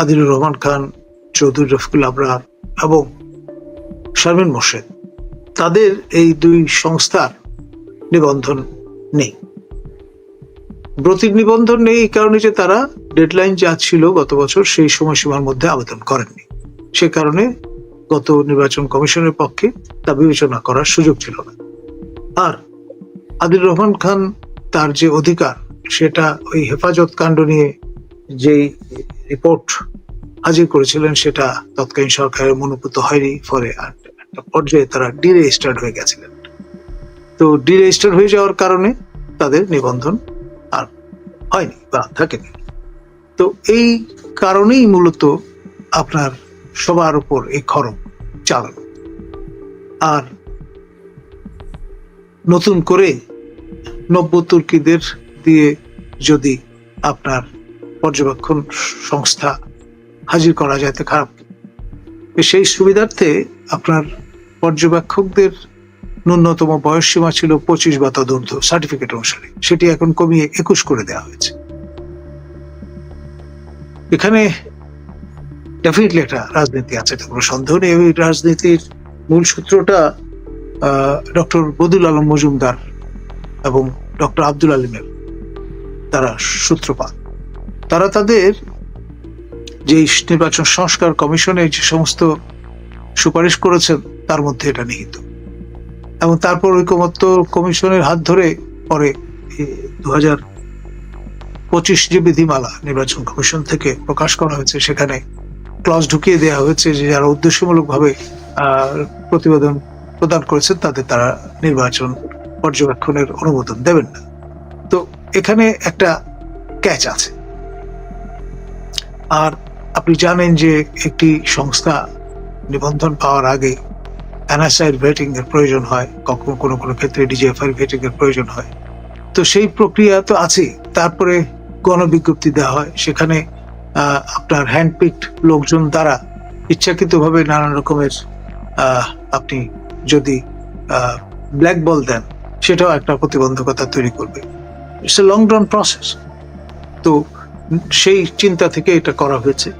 আদিলুর রহমান খান, চৌধুরী রফিকুল আবরার এবং শারমিন মোর্শেদ। তাদের এই দুই সংস্থার নিবন্ধন নেই। ব্রতির নিবন্ধন নেই এই কারণে যে তারা ডেডলাইন যা ছিল গত বছর সেই সময়সীমার মধ্যে আবেদন করেননি। সে কারণে গত নির্বাচন কমিশনের পক্ষে তা বিবেচনা করার সুযোগ ছিল না। আর আদিল রহমান খান তার যে অধিকার, সেটা ওই হেফাজত কাণ্ড নিয়ে যেই রিপোর্ট হাজির করেছিলেন, সেটা তৎকালীন সরকারের মনোভূত হয়নি, ফলে একটা পর্যায়ে তারা ডিরেজিস্টার্ড হয়ে গেছিলেন। তো ডিরেজিস্টার হয়ে যাওয়ার কারণে তাদের নিবন্ধন আর হয়নি বা থাকেনি। তো এই কারণেই মূলত আপনার সবার উপর এই খরম চালানো। আর নতুন করে নব্য তুর্কিদের দিয়ে যদি আপনার পর্যবেক্ষণ সংস্থা হাজির করা যায় খারাপ। সেই সুবিধার্থে আপনার পর্যবেক্ষকদের ন্যূনতম বয়স সীমা ছিল পঁচিশ বা তদন্ত সার্টিফিকেট অনুসারে। সেটি এখন কমিয়ে একুশ করে দেওয়া হয়েছে। এখানে ডেফিনেটলি একটা রাজনীতি আছে, এটা কোনো সন্দেহ নেই। এই রাজনীতির মূল সূত্রটা ডক্টর বদুল আলম মজুমদার এবং ডক্টর আব্দুল আলিমের তারা সূত্রপাত। তারা তাদের যে নির্বাচন সংস্কার কমিশনে যে সমস্ত সুপারিশ করেছেন, তার মধ্যে এটা নিহিত। এবং তারপর ঐকমত্য কমিশনের হাত ধরে পরে দু হাজার পঁচিশ যে বিধিমালা নির্বাচন কমিশন থেকে প্রকাশ করা হয়েছে, সেখানে ক্লজ ঢুকিয়ে দেওয়া হয়েছে যে যারা উদ্দেশ্যমূলকভাবে প্রতিবেদন প্রদান করেছেন, তাদের তারা নির্বাচন পর্যবেক্ষণের অনুমোদন দেবেন না। তো এখানে একটা ক্যাচ আছে। আর আপনি জানেন যে একটি সংস্থা নিবন্ধন পাওয়ার আগে এনএসআই ভেটিং এর প্রয়োজন হয়, কখনো কোনো কোনো ক্ষেত্রে ডিজিএফআই ভেটিং এর প্রয়োজন হয়। তো সেই প্রক্রিয়া তো আছে তারপরে গণবিজ্ঞপ্তি দেওয়া হয়, সেখানে আপনার হ্যান্ডপিকড লোকজন দ্বারা ইচ্ছাকৃতভাবে নানান রকমের আপনি যদি ব্ল্যাক বল দেন, সেটাও একটা প্রতিবন্ধকতা তৈরি করবে। It's a long run process তো সেই চিন্তা থেকে এটা করা হয়েছে।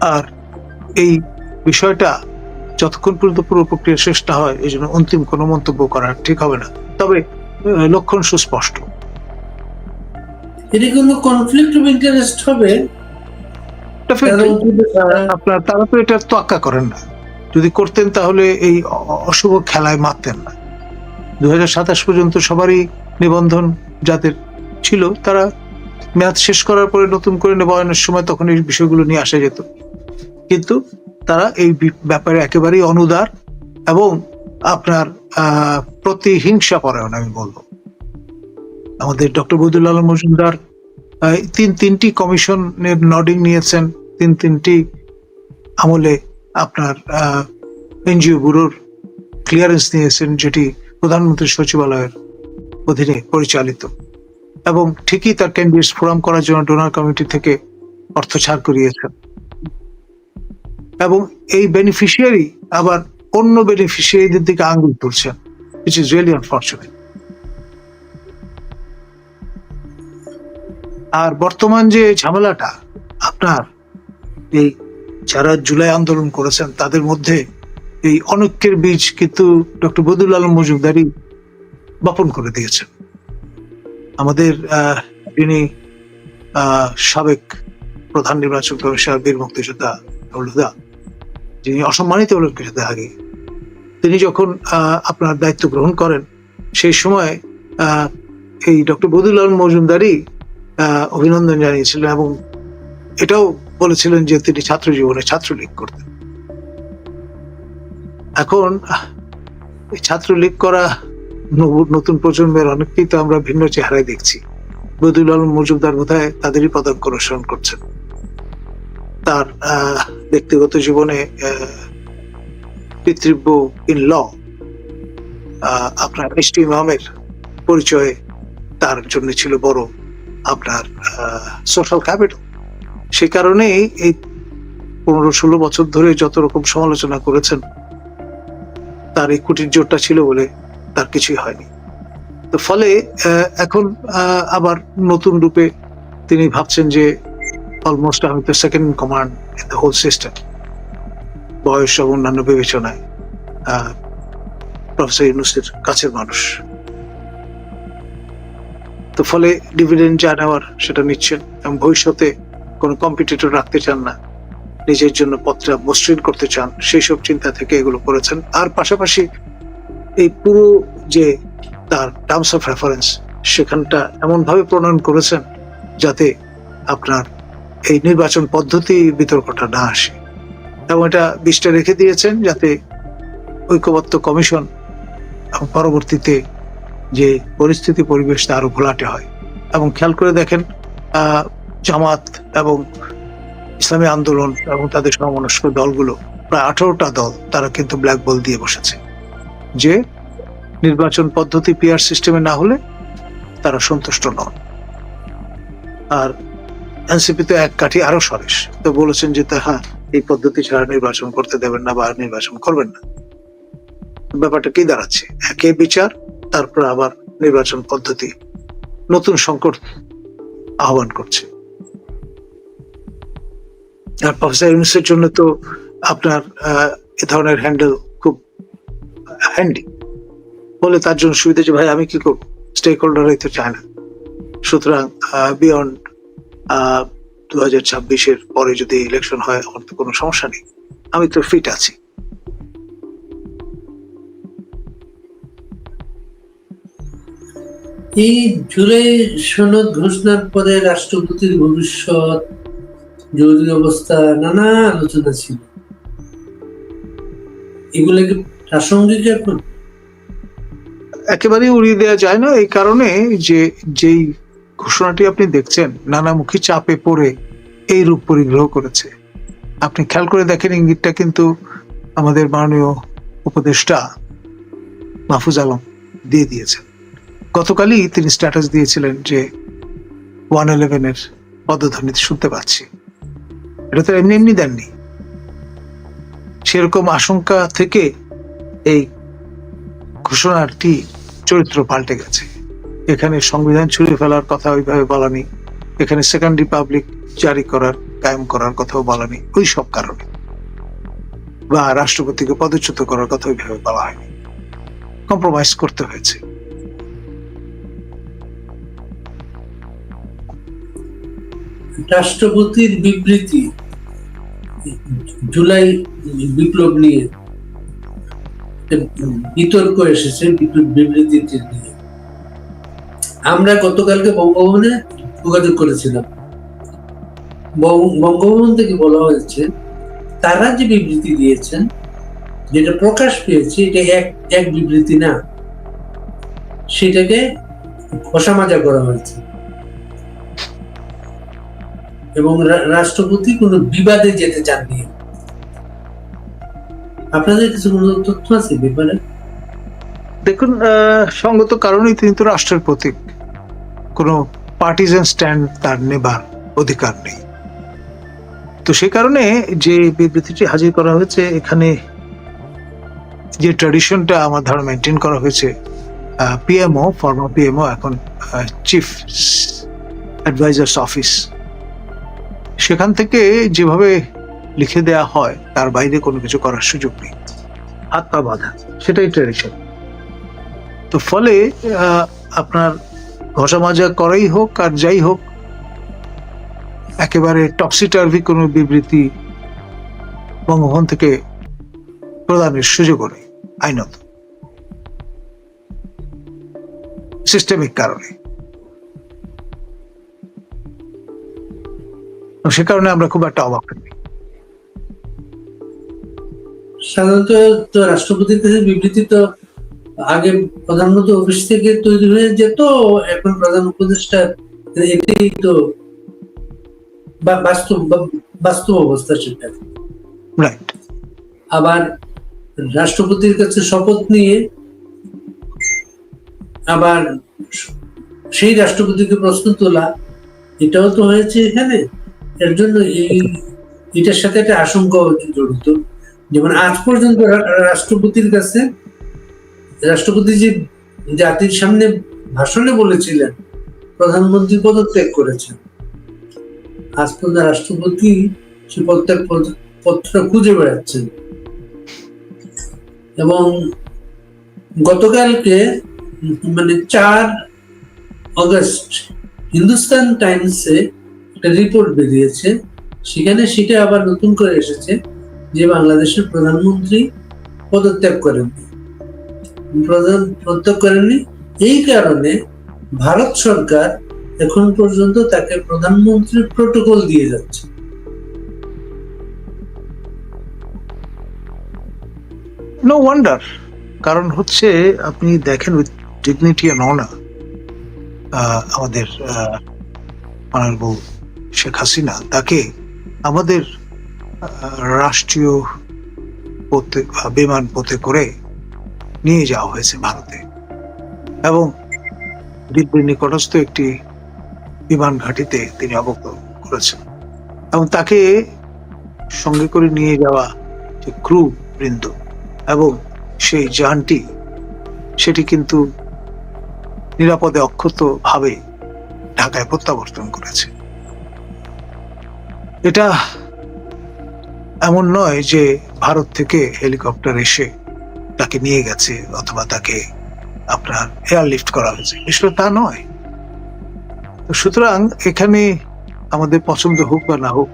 আর এই বিষয়টা যতক্ষণ পর্যন্ত পুরো প্রক্রিয়া শেষ না হয় এই জন্য অন্তিম কোনো মন্তব্য করা ঠিক হবে না। তবে লক্ষণ সুস্পষ্ট। এটি কোনো কনফ্লিক্ট অফ ইন্টারেস্ট হবে? আপনার তারা তো এটা তোয়াক্কা করেন না। যদি করতেন তাহলে এই অশুভ খেলায় মারতেন না। দু সাতাশ পর্যন্ত সবারই নিবন্ধন যাদের ছিল তারা মেয়াদ শেষ করার পরে নতুন করে নবায়নের সময় তখন এই বিষয়গুলো নিয়ে আসা যেত। কিন্তু তারা এই ব্যাপারে একেবারেই অনুদার এবং আপনার প্রতিহিংসা পরায়ণ আমি বলব। আমাদের ডক্টর বৈদুল আলম মজুমদার তিন তিনটি কমিশনের নডিং নিয়েছেন, তিন তিনটি আমলে আপনার এনজিও ব্যুরোর ক্লিয়ারেন্স নিয়েছেন, যেটি প্রধানমন্ত্রী সচিবালয়ের অধীনে পরিচালিত। এবং ঠিকই তার ক্যান্ডিডেটস ফোরাম করার জন্য ডোনার কমিটি থেকে অর্থ ছাড় করিয়েছেন। এবং এই বেনিফিশিয়ারি আবার অন্য বেনিফিশিয়ারিদের দিকে আঙ্গুল তুলছেন উইচ ইজ রিয়েলি আনফর্চুনেট আর বর্তমান যে ঝামেলাটা, আপনার এই যারা জুলাই আন্দোলন করেছেন, তাদের মধ্যে এই অনৈক্যের বীজ কিন্তু ডক্টর বদুল আলম মজুমদারি বপন করে দিয়েছেন। আমাদের যিনি সাবেক প্রধান নির্বাচন কমিশনার বীর মুক্তিযোদ্ধা হলুদা যিনি অসম্মানিত হলেন কিছুদিন আগে তিনি যখন আপনার দায়িত্ব গ্রহণ করেন সেই সময় এই ডক্টর বদুল আলম মজুমদারি আহ, অভিনন্দন জানিয়েছিলেন এবং এটাও বলেছিলেন যে তিনি ছাত্র জীবনে ছাত্রলীগ করতেন। এখন ছাত্রলীগ করা নতুন প্রজন্মের অনেককেই তো আমরা ভিন্ন চেহারায় দেখছি। বদুল আলম মজুমদার বোধহয় তাদেরই পদাঙ্ক অনুসরণ করছেন। তার ব্যক্তিগত জীবনে পিতৃব্য ইন ল আপনার এস টি ইমামের পরিচয় তার জন্য ছিল বড় আপনার সোশ্যাল ক্যাপিটাল সে কারণেই এই পনেরো ষোলো বছর ধরে যত রকম সমালোচনা করেছেন, তার এই কুটির জোরটা ছিল বলে তার কিছুই হয়নি। তো ফলে এখন আবার নতুন রূপে তিনি ভাবছেন যে অলমোস্ট আমি তো second command in the whole system বয়স এবং অন্যান্য বিবেচনায় প্রফেসর ইউনুসের কাছের মানুষ। তো ফলে ডিভিডেন্ড যা নেওয়ার সেটা নিচ্ছেন এবং ভবিষ্যতে কোনো কম্পিটিটর রাখতে চান না, নিজের জন্য পথটা মসৃণ করতে চান, সেই সব চিন্তা থেকে এগুলো করেছেন। আর পাশাপাশি এই পুরো যে তার টার্মস অফ রেফারেন্স সেখানটা এমনভাবে প্রণয়ন করেছেন যাতে আপনার এই নির্বাচন পদ্ধতি বিতর্কটা না আসে। এবং এটা বিষটা রেখে দিয়েছেন যাতে ঐক্যবদ্ধ কমিশন পরবর্তীতে যে পরিস্থিতি পরিবেশটা আরও ঘোলাটে হয়। এবং খেয়াল করে দেখেন জামাত এবং ইসলামী আন্দোলন এবং তাদের সমমনস্ক দলগুলো, প্রায় আঠারোটা দল তারা কিন্তু ব্ল্যাক বল দিয়ে বসেছে। যে নির্বাচন পদ্ধতি পিআর সিস্টেমে না হলে তারা সন্তুষ্ট নন। আর এনসিপি তো এক কাঠি আরও সরেস তো বলেছেন যে, তা হ্যাঁ এই পদ্ধতি ছাড়া নির্বাচন করতে দেবেন না বা নির্বাচন করবেন না। ব্যাপারটা কি দাঁড়াচ্ছে? একে বিচার, তারপর আবার নির্বাচন পদ্ধতি নতুন সংকট আহ্বান করছে। আর প্রফেসর ইউনুসের জন্য তো আপনার এ ধরনের হ্যান্ডেল হ্যান্ডি বলে তার জন্য সুবিধা যে ভাই, আমি কি করব? স্টেক হোল্ডারই তো চায় না। সুতরাং বিয়ন্ড দু হাজার ছাব্বিশের পরে যদি ইলেকশন হয়, আমার তো কোনো সমস্যা নেই। আমি তো ফিট আছি। এই জুলাই সনদ ঘোষণার পরে রাষ্ট্রপতির ভবিষ্যৎ, জরুরি অবস্থা, নানা আলোচনা ছিল। এগুলো কি প্রাসঙ্গিক এখন একেবারেই উড়িয়ে দেওয়া যায় না, এই কারণে যে, যেই ঘোষণাটি আপনি দেখছেন, নানামুখী চাপে পড়ে এই রূপ পরিগ্রহ করেছে। আপনি খেয়াল করে দেখেন, ইঙ্গিতটা কিন্তু আমাদের মাননীয় উপদেষ্টা মাহফুজ আলম দিয়ে দিয়েছেন। গতকালই তিনি স্ট্যাটাস দিয়েছিলেন যে ওয়ান ইলেভেনের পদধ্বনিতে শুনতে পাচ্ছি। এটা তো এমনি এমনি দেননি। সেরকম আশঙ্কা থেকে এই ঘোষণাটি চরিত্র পাল্টে গেছে। এখানে সংবিধান ছুঁড়ে ফেলার কথা ওইভাবে বলা নেই এখানে সেকেন্ড রিপাবলিক জারি করার, কায়েম করার কথাও বলা নেই ওই সব কারণে। বা রাষ্ট্রপতিকে পদচ্যুত করার কথা ওইভাবে বলা হয়নি। কম্প্রোমাইজ করতে হয়েছে। রাষ্ট্রপতির বিবৃতি জুলাই বিপ্লব নিয়ে বিতর্ক এসেছে বিপ্লব বিবৃতিটি নিয়ে। আমরা গতকালকে বঙ্গভবনে যোগাযোগ করেছিলাম। বঙ্গভবন থেকে বলা হয়েছে, তারা যে বিবৃতি দিয়েছেন, যেটা প্রকাশ পেয়েছে, এটা এক এক বিবৃতি না। সেটাকে খসামাজা করা হয়েছে। এবং রাষ্ট্রপতি কোনো বিবাদে যেতে চাননি। আপনাদের কিছু কোনো তথ্য আছে ব্যাপারে দেখুন সঙ্গত কারণেই তিনি তো রাষ্ট্রের প্রতীক। কোনো পার্টিজান স্ট্যান্ড তার নেবার অধিকার নেই। তো সে কারণে যে বিবৃতিটি হাজির করা হয়েছে, এখানে যে ট্র্যাডিশনটা আমার ধারণা মেনটেন করা হয়েছে পিএমও ফর্মার পিএমও এখন চিফ অ্যাডভাইজার্স অফিস সেখান থেকে যেভাবে লিখে দেয়া হয়, তার বাইরে কোনো কিছু করার সুযোগ নেই। হাত পা বাঁধা, সেটাই ট্রেডিশন তো ফলে আপনার ঘষা মাজা করাই হোক আর যাই হোক, একেবারে টক্সিটার্ভি কোনো বিবৃতি বঙ্গভবন থেকে প্রদানের সুযোগও নেই আইনত সিস্টেমিক কারণে। সে কারণে আমরা খুব একটা অবাক নই সাধারণত তো রাষ্ট্রপতির কাছে বিবৃতি তো আগে প্রধানমন্ত্রী অফিস থেকে তৈরি হয়ে যেত এখন প্রধান উপদেষ্টা এটাই তো বাস্তব বাস্তব অবস্থা সেটা। আবার রাষ্ট্রপতির কাছে শপথ নিয়ে আবার সেই রাষ্ট্রপতিকে প্রশ্ন তোলা এটাও তো হয়েছে এখানে। এর জন্য এই এটার সাথে একটা আশঙ্কা জড়িত। যেমন আজ পর্যন্ত রাষ্ট্রপতির কাছে, রাষ্ট্রপতি যে জাতির সামনে ভাষণে বলেছিলেন, প্রধানমন্ত্রী পদত্যাগ করেছেন। আজ পর্যন্ত রাষ্ট্রপতি সে প্রত্যেক পত্র খুঁজে বেড়াচ্ছেন। এবং গতকালকে মানে চার অগস্ট হিন্দুস্তান টাইমসে একটা রিপোর্ট বেরিয়েছে। সেখানে সেটা আবার নতুন করে এসেছে। যে বাংলাদেশের প্রধানমন্ত্রী পদত্যাগ করেননি প্রধান পদত্যাগ করেননি এই কারণে ভারত সরকার এখন পর্যন্ত তাকে প্রধানমন্ত্রীর প্রোটোকল দিয়ে যাচ্ছে। নো ওয়ান্ডার কারণ হচ্ছে আপনি দেখেন উইথ ডিগনিটি অ্যান্ড অনার আমাদের অনারেবল শেখ হাসিনা, তাকে আমাদের রাষ্ট্রীয় পথে বিমান পথে করে নিয়ে যাওয়া হয়েছে ভারতে। এবং দিল্লির নিকটস্থ একটি বিমান ঘাঁটিতে তিনি অবতরণ করেছেন। এবং তাকে সঙ্গে করে নিয়ে যাওয়া যে ক্রু বৃন্দ এবং সেই যানটি, সেটি কিন্তু নিরাপদে অক্ষত ভাবে ঢাকায় প্রত্যাবর্তন করেছে। এটা এমন নয় যে ভারত থেকে হেলিকপ্টার এসে তাকে নিয়ে গেছে অথবা তাকে আপনার এয়ারলিফট করা হয়েছে বিষয়টা তা নয় তো সুতরাং এখানে আমাদের পছন্দ হোক বা না হোক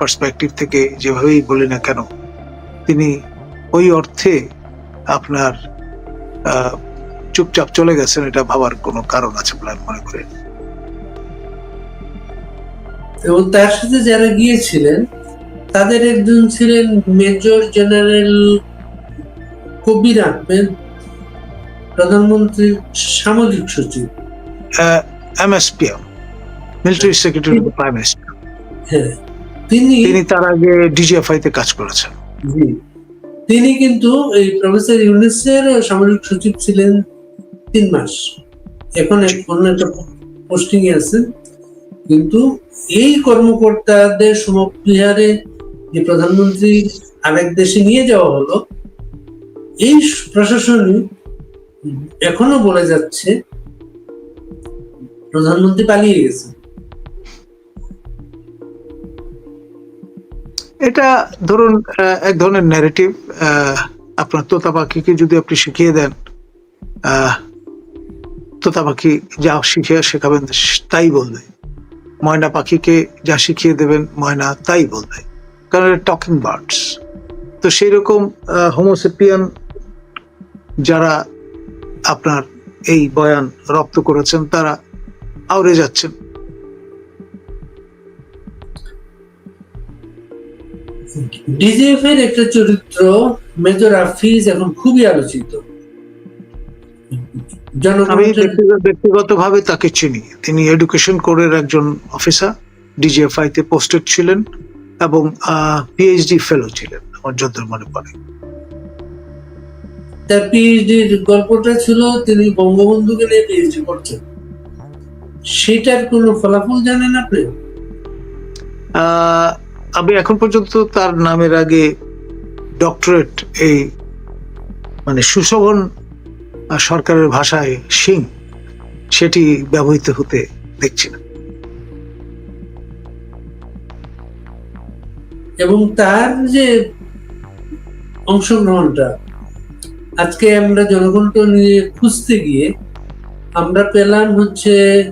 পার্সপেক্টিভ থেকে যেভাবেই বলি না কেন, তিনি ওই অর্থে আপনার চুপচাপ চলে গেছেন, এটা ভাবার কোনো কারণ আছে বলে আমি মনে করি। এবং তার সাথে যারা গিয়েছিলেন তাদের একজন ছিলেন মেজর জেনারেল কবির আহমেদ প্রধানমন্ত্রীর সামরিক সচিব। MSPM military secretary prime minister হ্যাঁ তিনি তিনি তার আগে ডিজিএফআই তে কাজ করেছেন। জি। তিনি কিন্তু এই প্রফেসর ইউনিসের সামরিক সচিব ছিলেন তিন মাস। এখন অন্য একটা পোস্টিং এ আছেন। কিন্তু এই কর্মকর্তাদের সমপ্রিহারে যে প্রধানমন্ত্রী আরেক দেশে নিয়ে যাওয়া হলো, এই প্রশাসনই এখনও বলে যাচ্ছে, প্রধানমন্ত্রী পালিয়ে গেছে। এটা ধরুন এক ধরনের ন্যারেটিভ আপনার তোতা পাখিকে যদি আপনি শিখিয়ে দেন তোতা পাখি যা শিখিয়ে শেখাবেন, তাই বলবে। ময়না পাখিকে যা শিখিয়ে দেবেন ময়না তাই বলবে, কারণ টকিং বার্ডস তো সেই রকম হোমোসেপিয়ান যারা আপনার এই বয়ান রপ্ত করেছেন, তারা আউড়ে যাচ্ছেন। ডিজিএফ একটা চরিত্র মেজর আফিজ এখন খুবই আলোচিত। আমি তাকে চিনি। তিনি এডুকেশন কোরের একজন অফিসার ডিজিএফআই তে পোস্টেড ছিলেন এবং পিএইচডি ফেলো ছিলেন আমার যতদূর মনে পড়ে। তার পিএইচডির গল্পটা ছিল তিনি বঙ্গবন্ধুকে নিয়ে পিএইচডি করছেন। সেটার কোনো ফলাফল জানেন আপনি? আহ, আমি এখন পর্যন্ত তার নামের আগে ডক্টরেট এই মানে সুশোভন সরকারের ভাষায় সিং সেটি ব্যবহৃত হতে দেখছি না। এবং তার যে অংশগ্রহণটা, আজকে আমরা জনগণকে নিয়ে খুঁজতে গিয়ে আমরা পেলাম হচ্ছে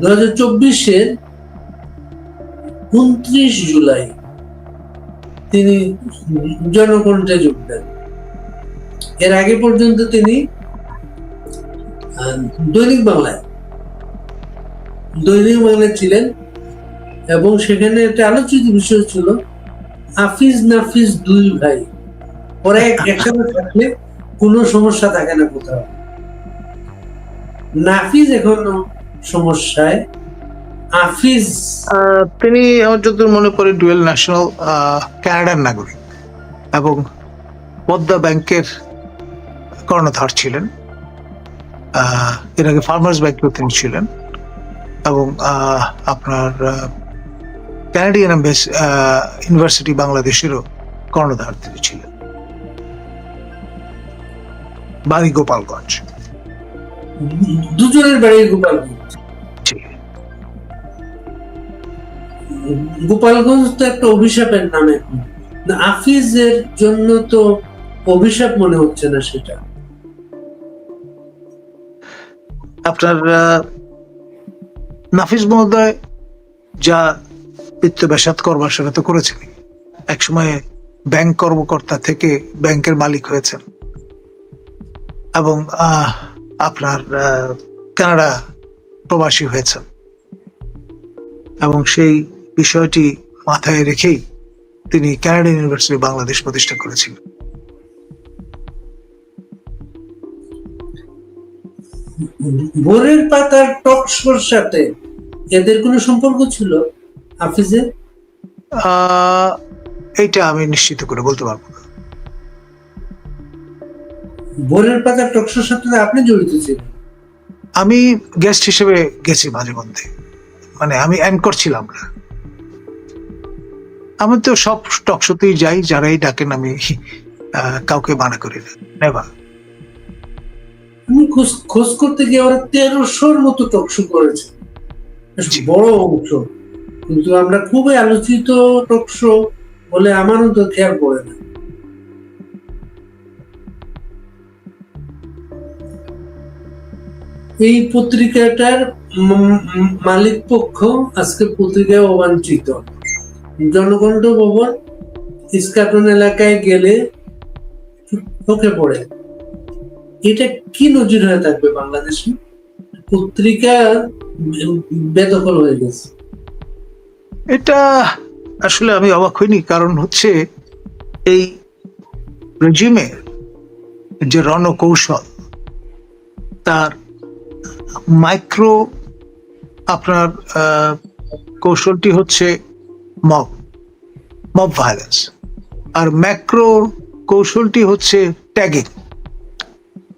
দু হাজার চব্বিশের উনত্রিশ জুলাই তিনি জনগণটা যোগ দেন। এর আগে পর্যন্ত তিনি দৈনিক বাংলায় দৈনিক বাংলায় ছিলেন এবং সেখানে একটা আলোচিত বিষয় ছিল হাফিজ নাফিজ দুই ভাই। ওরা এক- একসাথে থাকলে কোনো সমস্যা থাকে না কোথাও। নাফিজ এখনও সমস্যায়। আহ, তিনি আমার যতদূর মনে পড়ে ডুয়েল ন্যাশনাল কানাডার নাগরিক এবং পদ্মা ব্যাংকের কর্ণধার ছিলেন। আহ, এর আগে ফার্মার্স ব্যাংকেও তিনি ছিলেন এবং আপনার ক্যানাডিয়ান ইউনিভার্সিটি বাংলাদেশেরও কর্ণধার তিনি ছিলেন। বাড়ি গোপালগঞ্জ। দুজনের বাড়ি গোপালগঞ্জ। গোপালগঞ্জ তো একটা অভিশাপের নাম এখন। আফিজের জন্য তো অভিশাপ মনে হচ্ছে না সেটা। আপনার নাফিস মহোদয় যা বিত্তবেসাত করবার সেটা তো করেছেন একসময় ব্যাংক কর্মকর্তা থেকে ব্যাংকের মালিক হয়েছেন। এবং আপনার কানাডা প্রবাসী হয়েছেন। এবং সেই বিষয়টি মাথায় রেখেই তিনি কানাডা ইউনিভার্সিটি বাংলাদেশ প্রতিষ্ঠা করেছিলেন। ভোরের পাতার টকশোর সাথে এদের কোনো সম্পর্ক ছিল? হাফিজের আহ, এইটা আমি নিশ্চিত করে বলতে পারব না। ভোরের পাতার টকশোর সাথে আপনি জড়িত ছিলেন? আমি গেস্ট হিসেবে গেছি মাঝে মধ্যে। মানে আমি অ্যাঙ্কর ছিলাম না। আমি তো সব টকশোতেই যাই যারাই ডাকেন আমি কাউকে মানা করি না। নেভার আমি খোঁজ খোঁজ করতে গিয়ে ওরা তেরোশোর মতো টকশো করেছে। বড় অংশ। কিন্তু আমরা খুবই আলোচিত টকশো বলে আমারও তো খেয়াল পড়ে না। এই পত্রিকাটার মালিক পক্ষ আজকে পত্রিকায় অবাঞ্ছিত। জনকণ্ঠ ভবন ইস্কাটন এলাকায় গেলে চোখে পড়ে। এটা কি নজির হয়ে থাকবে বাংলাদেশে? পত্রিকা বেদখল হয়ে গেছে। এটা আসলে আমি অবাক হইনি, কারণ হচ্ছে এই রেজিমের যে রণকৌশল, তার মাইক্রো আপনার কৌশলটি হচ্ছে মব মব ভায়োলেন্স আর ম্যাক্রো কৌশলটি হচ্ছে ট্যাগিং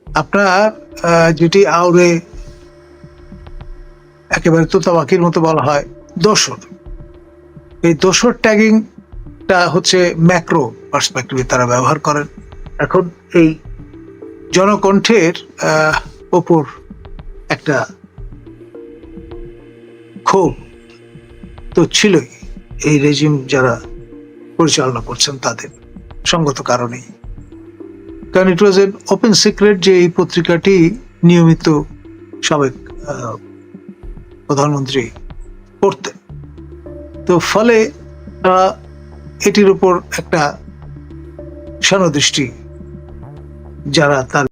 আপনার যেটি আউরে একেবারে তোতাবাকির মতো বলা হয়, দোসর। এই দোসর ট্যাগিংটা হচ্ছে ম্যাক্রো পার্সপেক্টিভে তারা ব্যবহার করেন। এখন এই জনকণ্ঠের ওপর একটা ক্ষোভ তো ছিলই এই রেজিম যারা পরিচালনা করছেন তাদের। সঙ্গত কারণেই। কারণ it was an open secret যে এই পত্রিকাটি নিয়মিত সাবেক প্রধানমন্ত্রী পড়তেন। তো ফলে তারা এটির উপর একটা সনদৃষ্টি যারা তার